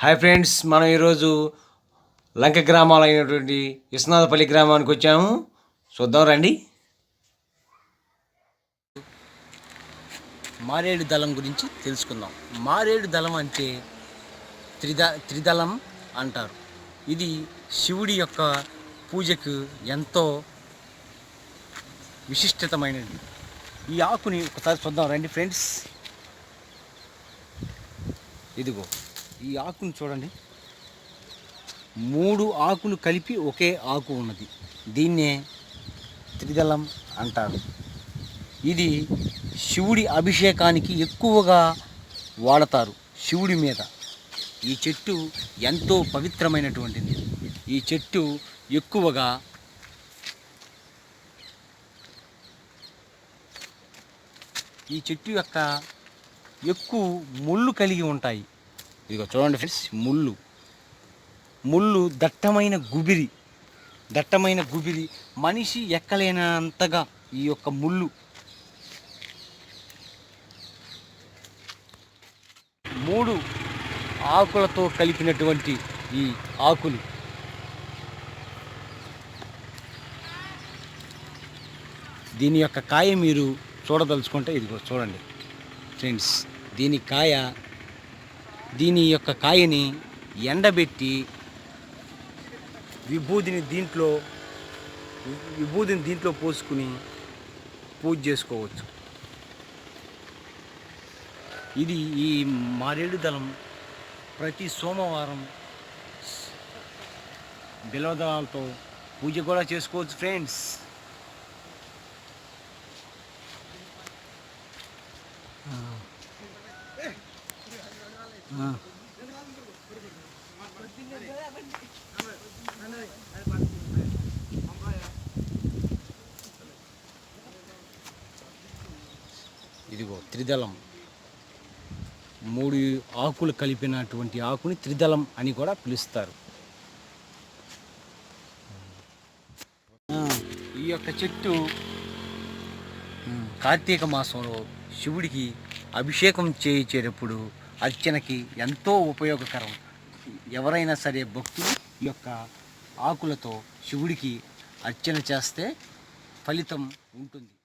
Hi friends మనం ఈరోజు లంక గ్రామాలు అయినటువంటి విశ్వనాథపల్లి గ్రామానికి వచ్చాము. చూద్దాం రండి. మారేడు దళం గురించి తెలుసుకుందాం. మారేడు దళం అంటే త్రిద త్రిదళం అంటారు. ఇది శివుడి యొక్క పూజకు ఎంతో విశిష్టతమైనది. ఈ ఆకుని ఒకసారి చూద్దాం రండి ఫ్రెండ్స్. ఇదిగో. ఈ ఆకును చూడండి. మూడు ఆకులు కలిపి ఒకే ఆకు ఉన్నది. దీన్నే త్రిదళం అంటారు. ఇది శివుడి అభిషేకానికి ఎక్కువగా వాడతారు శివుడి మీద. ఈ చెట్టు ఎంతో పవిత్రమైనటువంటిది. ఈ చెట్టు ఎక్కువగా ఈ చెట్టు యొక్క ఎక్కువ ముళ్ళు కలిగి ఉంటాయి. ఇదిగో చూడండి ఫ్రెండ్స్ ముళ్ళు. ముళ్ళు దట్టమైన గుబిరి. దట్టమైన గుబిరి. మనిషి ఎక్కలేనంతగా ఈ యొక్క ముళ్ళు. మూడు ఆకులతో కలిపినటువంటి ఈ ఆకులు. దీని యొక్క కాయ మీరు చూడదలుచుకుంటే ఇదిగో చూడండి. ఫ్రెండ్స్ దీని కాయ దీని యొక్క కాయని ఎండబెట్టి విభూదిని దీంట్లో విభూదిని దీంట్లో పోసుకుని పూజ చేసుకోవచ్చు. ఇది ఈ మారేడు దళం ప్రతి సోమవారం బిలవదళాలతో పూజ కూడా చేసుకోవచ్చు ఫ్రెండ్స్. ఇదిగో త్రిదళం. మూడు ఆకులు కలిపినటువంటి ఆకుని త్రిదళం అని కూడా పిలుస్తారు. ఈ యొక్క చెట్టు కార్తీక మాసంలో శివుడికి అభిషేకం చేయించేటప్పుడు అర్చనకి ఎంతో ఉపయోగకరం. ఎవరైనా సరే భక్తులు ఈ యొక్క ఆకులతో శివుడికి అర్చన చేస్తే ఫలితం ఉంటుంది.